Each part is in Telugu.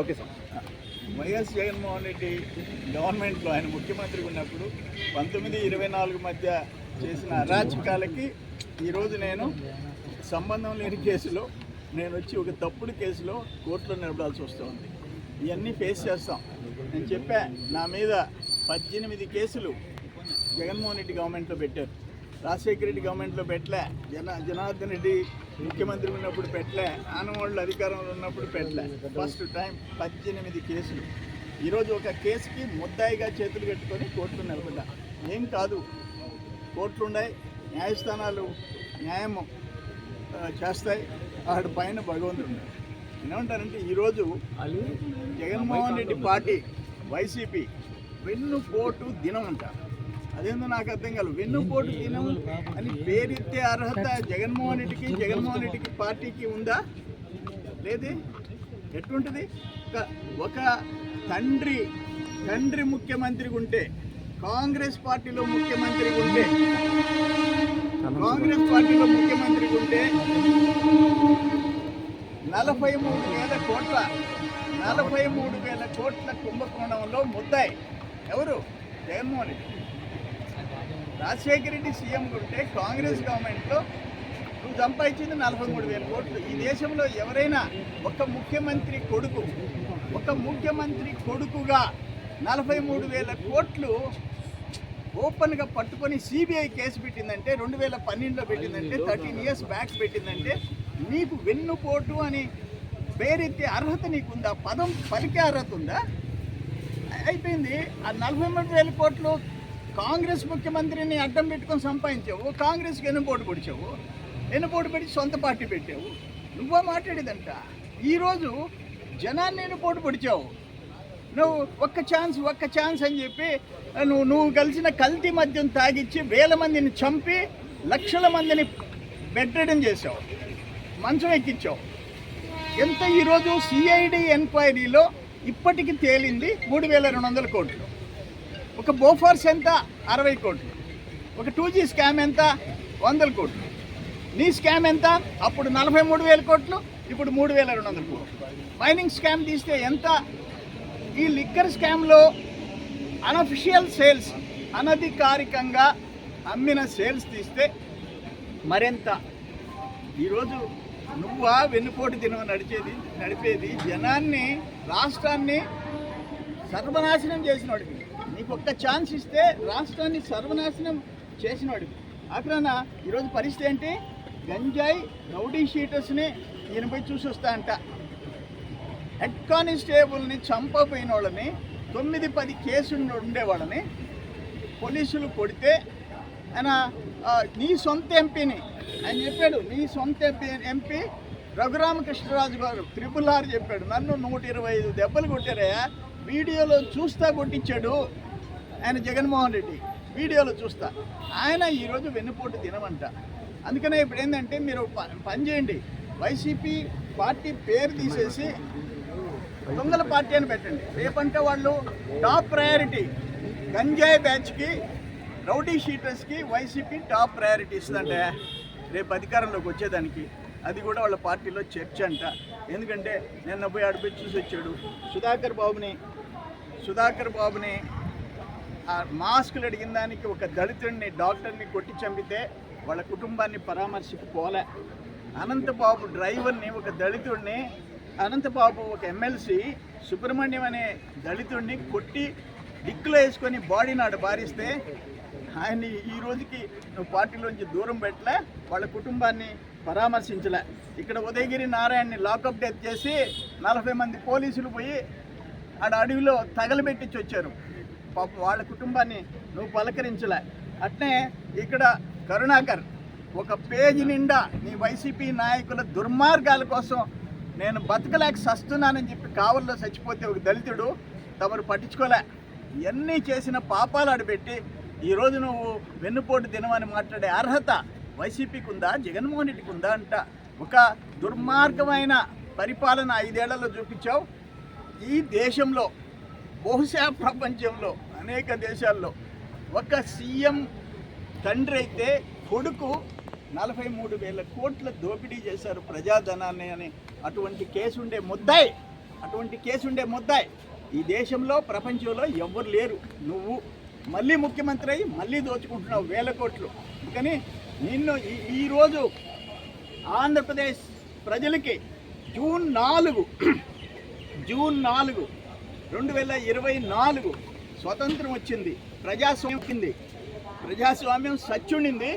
Okay sir. Y S Jaganmohan Reddy గవర్నమెంట్లో ఆయన ముఖ్యమంత్రి ఉన్నప్పుడు పంతొమ్మిది ఇరవై నాలుగు మధ్య చేసిన అరాచకాలకి ఈరోజు నేను సంబంధం లేని కేసులో నేను వచ్చి ఒక తప్పుడు కేసులో కోర్టులో నిలబడాల్సి వస్తుంది ఇవన్నీ ఫేస్ చేస్తాం. నేను చెప్పా నా మీద పద్దెనిమిది కేసులు జగన్మోహన్ రెడ్డి గవర్నమెంట్లో పెట్టారు. రాజశేఖర రెడ్డి గవర్నమెంట్లో పెట్టలే. జన జనార్దన్ రెడ్డి ముఖ్యమంత్రి ఉన్నప్పుడు పెట్టలే ఆనవాళ్ళు అధికారంలో ఉన్నప్పుడు పెట్టలే. ఫస్ట్ టైం పద్దెనిమిది కేసులు. ఈరోజు ఒక కేసుకి ముద్దాయిగా చేతులు కట్టుకొని కోర్టులు నిలబడ్డా. ఏం కాదు. కోర్టులు ఉన్నాయి న్యాయస్థానాలు న్యాయం చేస్తాయి. వాడి పైన భగవంతుడు ఏమంటారంటే ఈరోజు జగన్మోహన్ రెడ్డి పార్టీ వైసీపీ వెన్నుపోటు దినం అంటారు అదేందో నాకు అర్థం కాదు వెన్నుపోటు దినం అని పేరెత్తే అర్హత జగన్మోహన్ రెడ్డికి జగన్మోహన్ రెడ్డికి పార్టీకి ఉందా? లేదే? ఎట్లుంటుంది? ఒక తండ్రి తండ్రి ముఖ్యమంత్రికి ఉంటే కాంగ్రెస్ పార్టీలో ముఖ్యమంత్రికి ఉంటే కాంగ్రెస్ పార్టీలో ముఖ్యమంత్రికి ఉంటే నలభై మూడు వేల కోట్ల నలభై మూడు వేల కోట్ల కుంభకోణంలో ముద్దాయి. ఎవరు? జగన్మోహన్ రెడ్డి. రాజశేఖర రెడ్డి సీఎం ఉంటే కాంగ్రెస్ గవర్నమెంట్లో నువ్వు సంపాదించింది నలభై మూడు వేల కోట్లు. ఈ దేశంలో ఎవరైనా ఒక ముఖ్యమంత్రి కొడుకు ఒక ముఖ్యమంత్రి కొడుకుగా నలభై మూడు వేల కోట్లు ఓపెన్గా పట్టుకొని సిబిఐ కేసు పెట్టిందంటే రెండు వేల పన్నెండులో పెట్టిందంటే థర్టీన్ ఇయర్స్ బ్యాక్ పెట్టిందంటే నీకు వెన్నుపోటు అని పేరెత్తే అర్హత నీకుందా? పదం పలికే అర్హత ఉందా? అయిపోయింది. ఆ నలభై మూడు వేల కోట్లు కాంగ్రెస్ ముఖ్యమంత్రిని అడ్డం పెట్టుకొని సంపాదించావు కాంగ్రెస్కి ఎన్నుపోటు పొడిచావు ఎన్నుపోటు పెట్టి సొంత పార్టీ పెట్టావు. నువ్వా మాట్లాడేదంట. ఈరోజు జనాన్ని ఎన్నుపోటు పొడిచావు. నువ్వు ఒక్క ఛాన్స్ ఒక్క ఛాన్స్ అని చెప్పి నువ్వు నువ్వు కలిసిన కల్తీ మద్యం తాగిచ్చి వేల మందిని చంపి లక్షల మందిని బెడ్రెడన్ చేసావు మంచం ఎక్కించావు. ఎంత ఈరోజు సిఐడి ఎంక్వైరీలో ఇప్పటికి తేలింది మూడు వేల రెండు వందల కోట్లు. ఒక బోఫోర్స్ ఎంత? అరవై కోట్లు. ఒక టూ జీ స్కామ్ ఎంత? వందల కోట్లు. నీ స్కామ్ ఎంత? అప్పుడు నలభై మూడు వేల కోట్లు ఇప్పుడు మూడు వేల రెండు వందల కోట్లు. మైనింగ్ స్కామ్ తీస్తే ఎంత? ఈ లిక్కర్ స్కామ్లో అనఫిషియల్ సేల్స్ అనధికారికంగా అమ్మిన సేల్స్ తీస్తే మరెంత? ఈరోజు నువ్వా వెన్నుపోటు దినం నడిచేది నడిపేది జనాన్ని రాష్ట్రాన్ని సర్వనాశనం చేసినోడివి నీకు ఒక్క ఛాన్స్ ఇస్తే రాష్ట్రాన్ని సర్వనాశనం చేసినాడు. అక్కడ ఈరోజు పరిస్థితి ఏంటి? గంజాయి రౌడీ షీటర్స్ని ఈయనపై పోయి చూసి వస్తా అంట. హెడ్ కానిస్టేబుల్ని చంపపోయిన వాళ్ళని తొమ్మిది పది కేసులు ఉండేవాళ్ళని పోలీసులు కొడితే ఆయన నీ సొంత ఎంపీని ఆయన చెప్పాడు నీ సొంత ఎంపీ ఎంపీ రఘురామకృష్ణరాజు గారు త్రిపుల్ ఆర్ చెప్పాడు. నన్ను నూట ఇరవై ఐదు దెబ్బలు కొట్టారయ్యా. వీడియోలో చూస్తా కొట్టించాడు. ఆయన జగన్మోహన్ రెడ్డి. వీడియోలో చూస్తా. ఆయన ఈరోజు వెన్నుపోటు తినమంట. అందుకనే ఇప్పుడు ఏంటంటే మీరు పని చేయండి. వైసీపీ పార్టీ పేరు తీసేసి దొంగల పార్టీ అని పెట్టండి. రేపంటే వాళ్ళు టాప్ ప్రయారిటీ. గంజాయి బ్యాచ్కి రౌడీ షీటర్స్కి వైసీపీ టాప్ ప్రయారిటీ ఇస్తుందంటే రేపు అధికారంలోకి వచ్చేదానికి అది కూడా వాళ్ళ పార్టీలో చర్చ అంట. ఎందుకంటే నిన్న పోయి ఆడిపోయి చూసి వచ్చాడు. సుధాకర్ బాబుని సుధాకర్ బాబుని ఆ మాస్కులు అడిగిన దానికి ఒక దళితుడిని డాక్టర్ని కొట్టి చంపితే వాళ్ళ కుటుంబాన్ని పరామర్శకు పోలే. అనంతబాబు డ్రైవర్ని ఒక దళితుడిని అనంతబాబు ఒక ఎమ్మెల్సీ సుబ్రహ్మణ్యం అనే దళితుడిని కొట్టి డిక్కులో వేసుకొని బాడీ నాడు బారిస్తే ఆయన్ని ఈ రోజుకి నువ్వు పార్టీలోంచి దూరం పెట్టలే వాళ్ళ కుటుంబాన్ని పరామర్శించలే. ఇక్కడ ఉదయగిరి నారాయణని లాకప్ డెత్ చేసి నలభై మంది పోలీసులు పోయి ఆడ అడవిలో తగలబెట్టించి వచ్చారు. వాళ్ళ కుటుంబాన్ని నువ్వు పలకరించలే. అట్నే ఇక్కడ కరుణాకర్ ఒక పేజీ నిండా నీ వైసీపీ నాయకుల దుర్మార్గాల కోసం నేను బతకలేక సస్తున్నానని చెప్పి కావల్లో చచ్చిపోతే ఒక దళితుడు తమరు పట్టించుకోలే. ఇవన్నీ చేసిన పాపాలు ఆడబెట్టి ఈరోజు నువ్వు వెన్నుపోటు దినమని మాట్లాడే అర్హత వైసీపీకి ఉందా జగన్మోహన్ రెడ్డికి ఉందా అంట. ఒక దుర్మార్గమైన పరిపాలన ఐదేళ్ళలో చూపించావు. ఈ దేశంలో బహుశా ప్రపంచంలో అనేక దేశాల్లో. ఒక సీఎం తండ్రి అయితే కొడుకు నలభై మూడు వేల కోట్ల దోపిడీ చేశారు ప్రజాధనాన్ని అని. అటువంటి కేసు ఉండే ముద్దాయి. అటువంటి కేసు ఉండే ముద్దాయి. ఈ దేశంలో ప్రపంచంలో ఎవ్వరు లేరు. నువ్వు మళ్ళీ ముఖ్యమంత్రి అయ్యి మళ్ళీ దోచుకుంటున్నావు వేల కోట్లు. అందుకని నిన్ను ఈ- ఈరోజు ఆంధ్రప్రదేశ్ ప్రజలకి జూన్ నాలుగు జూన్ నాలుగు రెండు వేల ఇరవై నాలుగు స్వతంత్రం వచ్చింది ప్రజాస్వామ్యం ప్రజాస్వామ్యం సచ్చుండింది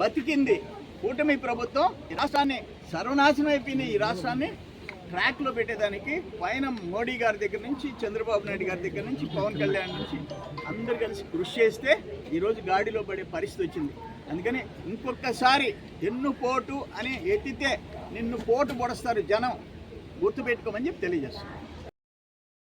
బతికింది. కూటమి ప్రభుత్వం ఈ రాష్ట్రాన్ని సర్వనాశనం అయిపోయింది. ఈ రాష్ట్రాన్ని ట్రాక్లో పెట్టేదానికి పైన మోడీ గారి దగ్గర నుంచి చంద్రబాబు నాయుడు గారి దగ్గర నుంచి పవన్ కళ్యాణ్ నుంచి అందరు కలిసి కృషి చేస్తే ఈరోజు గాడిలో పడే పరిస్థితి వచ్చింది. అందుకని ఇంకొకసారి ఎన్ను పోటు అని ఎత్తితే నిన్ను పోటు పొడుస్తారు జనం. గుర్తుపెట్టుకోమని చెప్పి తెలియజేస్తాను